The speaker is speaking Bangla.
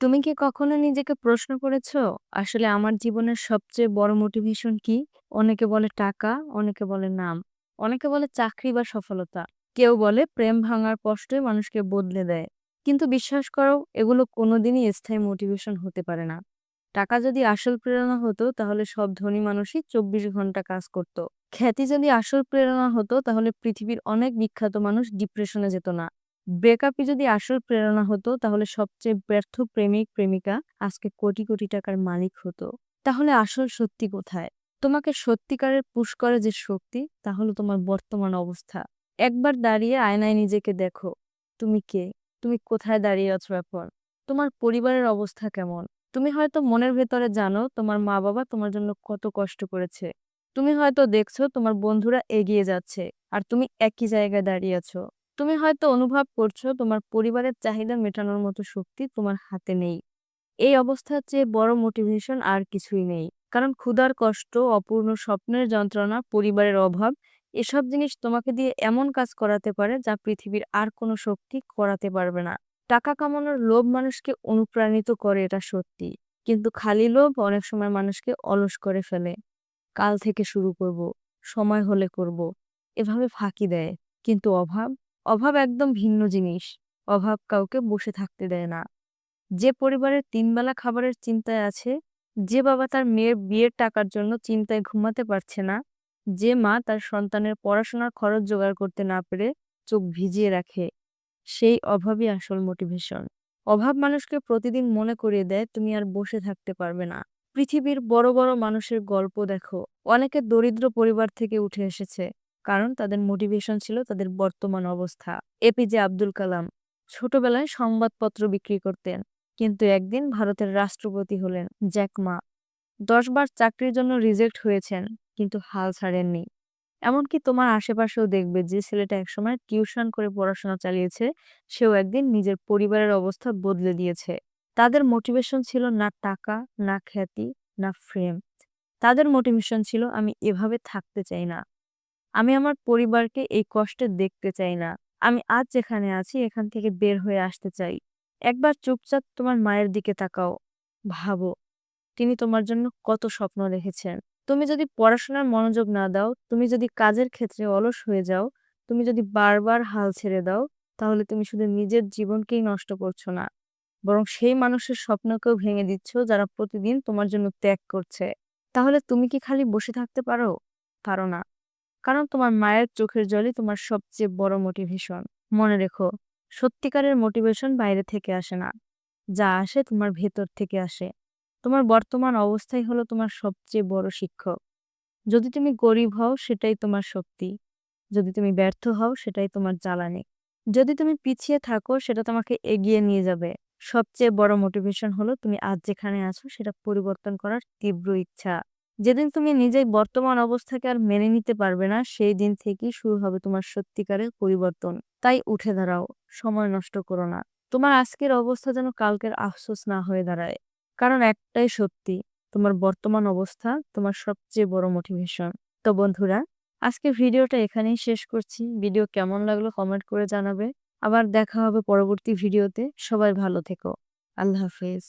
তুমি কি কখনো নিজেকে প্রশ্ন করেছ, আসলে আমার জীবনের সবচেয়ে বড় মোটিভেশন কি? অনেকে বলে টাকা, অনেকে বলে নাম, অনেকে বলে চাকরি বা সফলতা। কেউ বলে প্রেম ভাঙার কষ্টই মানুষকে বদলে দেয়। কিন্তু বিশ্বাস করো, এগুলো কোনোদিনই স্থায়ী মোটিভেশন হতে পারে না। টাকা যদি আসল প্রেরণা হতো, তাহলে সব ধনী মানুষই ২৪ ঘণ্টা কাজ করত। খ্যাতি যদি আসল প্রেরণা হতো, তাহলে পৃথিবীর অনেক বিখ্যাত মানুষ ডিপ্রেশনে যেত না। ব্রেকআপই যদি আসল প্রেরণা হতো, তাহলে সবচেয়ে ব্যর্থ প্রেমিক, প্রেমিকা আজকে কোটি কোটি টাকার মালিক হতো। তাহলে আসল সত্যি কোথায়? তোমাকে সত্যিকারের পুশ করে যে শক্তি তা হলো তোমার বর্তমান অবস্থা। একবার দাঁড়িয়ে আয়নায় নিজেকে দেখো, তুমি কে? তুমি কোথায় দাঁড়িয়ে আছো এখন? তোমার পরিবারের অবস্থা কেমন? তুমি হয়তো মনের ভেতরে জানো, তোমার মা বাবা তোমার জন্য কত কষ্ট করেছে। তুমি হয়তো দেখছ, তোমার বন্ধুরা এগিয়ে যাচ্ছে, আর তুমি একই জায়গায় দাঁড়িয়ে আছো। তুমি হয়তো অনুভব করছ তোমার পরিবারের চাহিদা মেটানোর মতো শক্তি তোমার হাতে নেই। এই অবস্থার চেয়ে বড় মোটিভেশন আর কিছুই নেই। কারণ ক্ষুধার কষ্ট, অপূর্ণ স্বপ্নের যন্ত্রণা, পরিবারের অভাব, এসব জিনিস তোমাকে দিয়ে এমন কাজ করাতে পারে যা পৃথিবীর আর কোনো শক্তি করাতে পারবে না। টাকা কামানোর লোভ মানুষকে অনুপ্রাণিত করে এটা সত্যি। কিন্তু খালি লোভ অনেক সময় মানুষকে অলস করে ফেলে। কাল থেকে শুরু করব, সময় হলে করব, এভাবে ফাঁকি দেয়। কিন্তু অভাব অভাব একদম ভিন্ন জিনিস। অভাব কাউকে বসে থাকতে দেয় না। যে পরিবারের তিনবেলা খাবারের চিন্তায় আছে, যে বাবা তার মেয়ের বিয়ের টাকার জন্য চিন্তায় ঘুমাতে পারছে না, যে মা তার সন্তানের পড়াশোনার খরচ জোগাড় করতে না পেরে চোখ ভিজিয়ে রাখে, সেই অভাবই আসল মোটিভেশন অভাব মানুষকে প্রতিদিন মনে করিয়ে দেয়, তুমি আর বসে থাকতে পারবে না। পৃথিবীর বড় বড় মানুষের গল্প দেখো, অনেকে দরিদ্র পরিবার থেকে উঠে এসেছে। কারণ তাদের মোটিভেশন ছিল তাদের বর্তমান অবস্থা। এপিজে আব্দুল কালাম ছোটবেলায় সংবাদপত্র বিক্রি করতেন, কিন্তু একদিন ভারতের রাষ্ট্রপতি হলেন জ্যাক মা। দশবার চাকরির জন্য রিজেক্ট হয়েছেন, কিন্তু হাল ছাড়েননি। এমনকি তোমার আশেপাশেও দেখবে যে ছেলেটা একসময় টিউশন করে পড়াশোনা চালিয়েছে, সেও একদিন নিজের পরিবারের অবস্থা বদলে দিয়েছে। তাদের মোটিভেশন ছিল না টাকা, না খ্যাতি, না ফ্রেম তাদের মোটিভেশন ছিল, আমি এভাবে থাকতে চাই না। আমি আমার পরিবারকে এই কষ্টে দেখতে চাই না। আমি আজ যেখানে আছি, এখান থেকে বের হয়ে আসতে চাই। একবার চুপচাপ তোমার মায়ের দিকে তাকাও। ভাবো, তিনি তোমার জন্য কত স্বপ্ন রেখেছেন তুমি যদি পড়াশোনার মনোযোগ না দাও, তুমি যদি কাজের ক্ষেত্রে অলস হয়ে যাও, তুমি যদি বারবার হাল ছেড়ে দাও, তাহলে তুমি শুধু নিজের জীবনকেই নষ্ট করছ না। বরং সেই মানুষের স্বপ্নকেও ভেঙে দিচ্ছ যারা প্রতিদিন তোমার জন্য ত্যাগ করছে। তাহলে তুমি কি খালি বসে থাকতে পারো? পারো না। কারণ তোমার মায়ের চোখের জলই তোমার সবচেয়ে বড় মোটিভেশন মনে রেখো, সত্যিকারের মোটিভেশন বাইরে থেকে আসে না। যা আসে তোমার ভেতর থেকে আসে। তোমার বর্তমান অবস্থাই হলো তোমার সবচেয়ে বড় শিক্ষক। যদি তুমি গরিব হও, সেটাই তোমার শক্তি। যদি তুমি ব্যর্থ হও, সেটাই তোমার জ্বালানি। যদি তুমি পিছিয়ে থাকো, সেটা তোমাকে এগিয়ে নিয়ে যাবে। সবচেয়ে বড় মোটিভেশন হলো তুমি আজ যেখানে আছো, সেটা পরিবর্তন করার তীব্র ইচ্ছা। যেদিন তুমি নিজেই বর্তমান অবস্থাকে আর মেনে নিতে পারবে না, সেই দিন থেকেই শুরু হবে তোমার সত্যিকারের পরিবর্তন। তাই উঠে দাঁড়াও, সময় নষ্ট করো না। তোমার আজকের অবস্থা যেন কালকের আফসোস না হয়ে দাঁড়ায়। কারণ একটাই সত্যি, তোমার বর্তমান অবস্থা তোমার সবচেয়ে বড় মোটিভেশন তো বন্ধুরা আজকে ভিডিওটা এখানেই শেষ করছি। ভিডিও কেমন লাগল কমেন্ট করে জানাবে। আবার দেখা হবে পরবর্তী ভিডিওতে। সবাই ভালো থেকো। আল্লাহ হাফেজ।